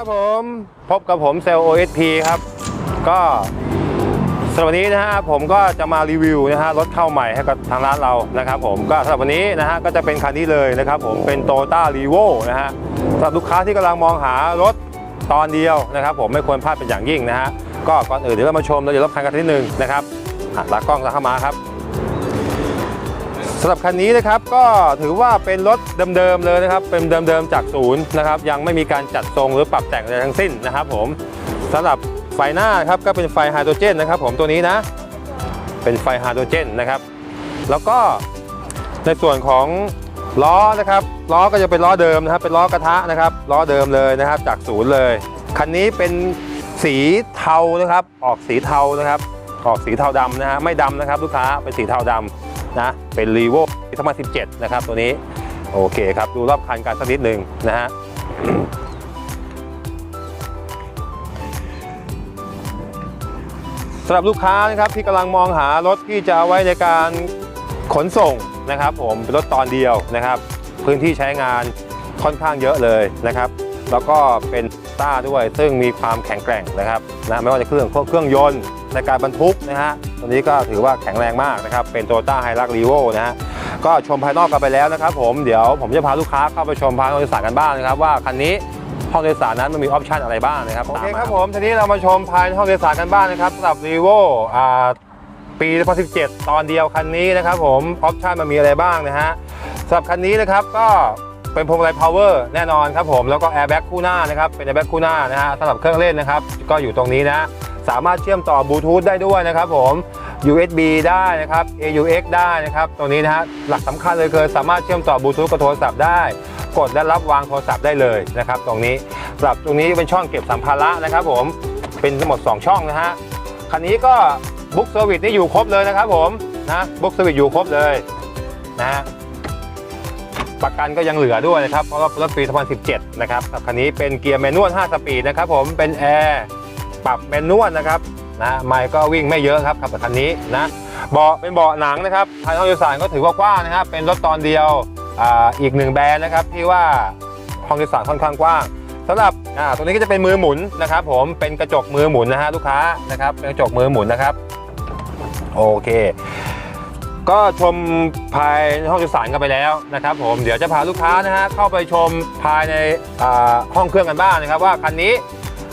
ครับผม พบกับผมเซลล์ OSP ครับ ก็สำหรับวันนี้นะฮะผมก็จะมารีวิวนะฮะรถเข้าใหม่ให้กับทางร้านเรานะครับผมก็สำหรับวันนี้นะฮะก็จะเป็นคันนี้เลยนะครับผมเป็น t o y o t a r e v o นะฮะสำหรับลูกค้าที่กำลังมองหารถตอนเดียวนะครับ ผมไม่ควรพลาดเป็นอย่างยิ่งนะฮะก็ก่อนอื่นเดี๋ยวเรามาชมเราจะรถคันกันที่หนึ่งนะครับอะกล้องเข้ามาครับ สำหรับคันนี้นะครับก็ถือว่าเป็นรถเดิมๆเลยนะครับ เป็นเดิมๆจากศูนย์นะครับ ยังไม่มีการจัดทรงหรือปรับแต่งอะไรทั้งสิ้นนะครับ ผมสำหรับไฟหน้าครับก็เป็นไฟไฮโดรเจนนะครับ ผมตัวนี้นะ เป็นไฟไฮโดรเจนนะครับ แล้วก็ในส่วนของล้อนะครับล้อก็จะเป็นล้อเดิมนะครับ เป็นล้อกระทะนะครับล้อเดิมเลยนะครับ จากศูนย์เลยคันนี้เป็นสีเทานะครับ ออกสีเทานะครับ ออกสีเทาดำนะฮะไม่ดำนะครับ ลูกค้าเป็นสีเทาดำ นะเป็นรีโวปี2017 นะครับตัวนี้โอเคครับ ดูรอบคันกันสักนิดหนึ่งนะฮะสำหรับลูกค้านะครับที่กำลังมองหารถที่จะเอาไว้ในการขนส่งนะครับผมเป็นรถตอนเดียวนะครับ พื้นที่ใช้งานค่อนข้างเยอะเลยนะครับ แล้วก็เป็นต้าด้วยซึ่งมีความแข็งแกร่งนะครับนะไม่ว่าจะเครื่องเครื่องยนต์ ในการบรรทุกนะฮะตัวนี้ก็ถือว่าแข็งแรงมากนะครับ เป็นโตโยต้าไฮรักรีโวนะฮะก็ชมภายนอกกันไปแล้วนะครับผมเดี๋ยวผมจะพาลูกค้าเข้าไปชมภายในโดยสารกันบ้างนะครับ ว่าคันนี้ห้องโดยสารนั้นมันมีออปชันอะไรบ้างนะครับโอเคครับผมทีนี้เรามาชมภายในห้องโดยสารกันบ้างนะครับสำหรับ r e v o อ่าปี 2017 ตอนเดียวคันนี้นะครับผมออปชันมันมีอะไรบ้างนะฮะสำหรับคันนี้นะครับก็เป็นพวงมาลัย power แน่นอนครับผมแล้วก็ airbag คู่หน้านะครับเป็น airbag คู่หน้านะฮะสำหรับเครื่องเล่นนะครับก็อยู่ตรงนี้นะสามารถเชื่อมต่อบลูทูธได้ด้วยนะครับผม USB ได้นะครับ AUX ได้นะครับตรงนี้นะฮะหลักสำคัญเลยคือสามารถเชื่อมต่อบลูทูธกับโทรศัพท์ได้ กดและรับวางโทรศัพท์ได้เลยนะครับ ตรงนี้สำหรับตรงนี้เป็นช่องเก็บสัมภาระนะครับ ผมเป็นทั้งหมด 2 ช่องนะฮะคันนี้ก็บุ๊กเซอร์วิสนี่อยู่ครบเลยนะครับผมนะบุ๊กเซอร์วิสอยู่ครบเลยนะฮะประกันก็ยังเหลือด้วยนะครับ เพราะว่ารถปี 2017 นะครับคันนี้เป็นเกียร์แมนนวล 5 สปีดนะครับผม เป็นแอร์ ปรับแมนนวลนะครับนะไมค์ก็วิ่งไม่เยอะครับกับคันนี้นะเบาะเป็นเบาะหนังนะครับภายในห้องโดยสารก็ถือว่ากว้างนะครับเป็นรถตอนเดียวอ่าอีกหนึ่งแบรนด์นะครับที่ว่าห้องโดยสารค่อนข้างกว้างสำหรับอ่าตัวนี้ก็จะเป็นมือหมุนนะครับ ผมเป็นกระจกมือหมุนนะฮะลูกค้านะครับเป็นกระจกมือหมุนนะครับโอเคก็ชมภายในห้องโดยสารกันไปแล้วนะครับ ผมเดี๋ยวจะพาลูกค้านะฮะเข้าไปชมภายในอ่าห้องเครื่องกันบ้างนะครับ ว่าคันนี้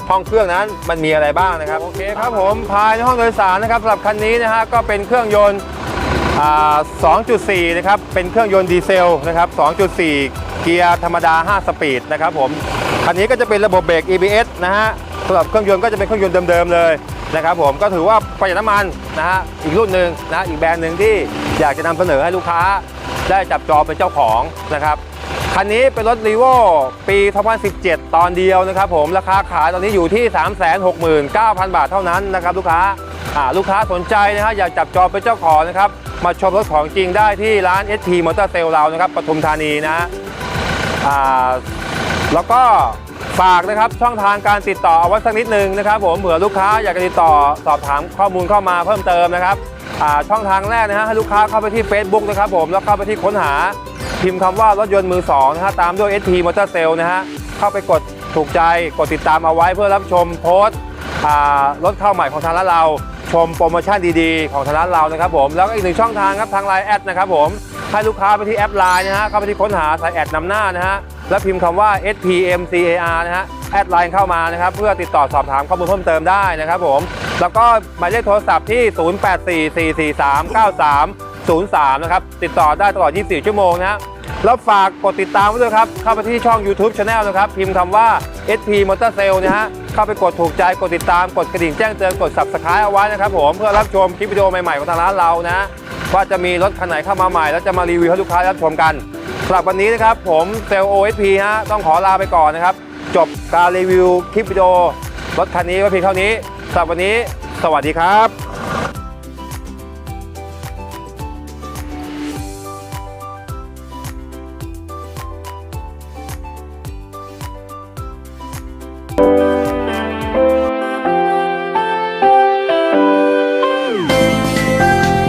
ห้องเครื่องนั้นมันมีอะไรบ้างนะครับ โอเคครับผมภายในห้องโดยสารนะครับสำหรับคันนี้นะฮะก็เป็นเครื่องยนต์อ่า2.4 นะครับ เป็นเครื่องยนต์ดีเซลนะครับ 2.4 เกียร์ธรรมดา 5 สปีดนะครับผม คันนี้ก็จะเป็นระบบเบรก ABS นะฮะสำหรับเครื่องยนต์ก็จะเป็นเครื่องยนต์เดิมๆเลยนะครับผม ก็ถือว่าประหยัดน้ำมันนะฮะ อีกรุ่นหนึ่งนะ อีกแบรนด์หนึ่งที่อยากจะนำเสนอให้ลูกค้าได้จับจองเป็นเจ้าของนะครับ คันนี้เป็นรถรีโวปี 2017 ตอนเดียวนะครับผมราคาขายตอนนี้อยู่ที่ 369,000 บาทเท่านั้นนะครับลูกค้าลูกค้าสนใจนะฮะอยากจับจองเป็นเจ้าของนะครับ มาชมรถของจริงได้ที่ร้าน SP Motor Sale เรานะครับปทุมธานีนะอ่าแล้วก็ฝากนะครับช่องทางการติดต่อเอาไว้สักนิดนึงนะครับ ผมเผื่อลูกค้าอยากจะติดต่อสอบถามข้อมูลเข้ามาเพิ่มเติมนะครับอ่าช่องทางแรกนะฮะให้ลูกค้าเข้าไปที่ Facebook นะครับผมแล้วเข้าไปที่ค้นหา พิมพ์คำว่ารถยนต์มือสองนะฮะตามด้วย SP Motor Sale นะฮะเข้าไปกดถูกใจกดติดตามเอาไว้เพื่อรับชมโพสต์รถเข้าใหม่ของทางร้านเรา ชมโปรโมชั่นดีๆ ของทางร้านเรานะครับผมแล้วก็อีกหนึ่งช่องทางครับทางไลน์แอดนะครับผมให้ลูกค้าไปที่แอปไลน์นะฮะเข้าไปที่ค้นหาใส่แอดนำหน้านะฮะแล้วพิมพ์คำว่า SPMCAR นะฮะแอดไลน์เข้ามานะครับเพื่อติดต่อสอบถามข้อมูลเพิ่มเติมได้นะครับผมแล้วก็หมายเลขโทรศัพท์ที่ 0844439303 นะครับติดต่อได้ตลอด 24 ชั่วโมงนะฮะ แล้วฝากกดติดตามไว้ด้วยครับ เข้าไปที่ช่อง YouTube Channel นะครับ พิมพ์คำว่า SP Motor Sale นะฮะ เข้าไปกดถูกใจ กดติดตาม กดกระดิ่งแจ้งเตือน กด Subscribe เอาไว้นะครับผม เพื่อรับชมคลิปวิดีโอใหม่ ๆ ของทางร้านเรานะ ว่าจะมีรถคันไหนเข้ามาใหม่ แล้วจะมารีวิวให้ลูกค้ารับชมกันสำหรับวันนี้นะครับ ผมเซล OSP ฮะ ต้องขอลาไปก่อนนะครับ จบการรีวิวคลิปวิดีโอรถคันนี้ไว้เพียงเท่านี้สำหรับวันนี้ สวัสดีครับ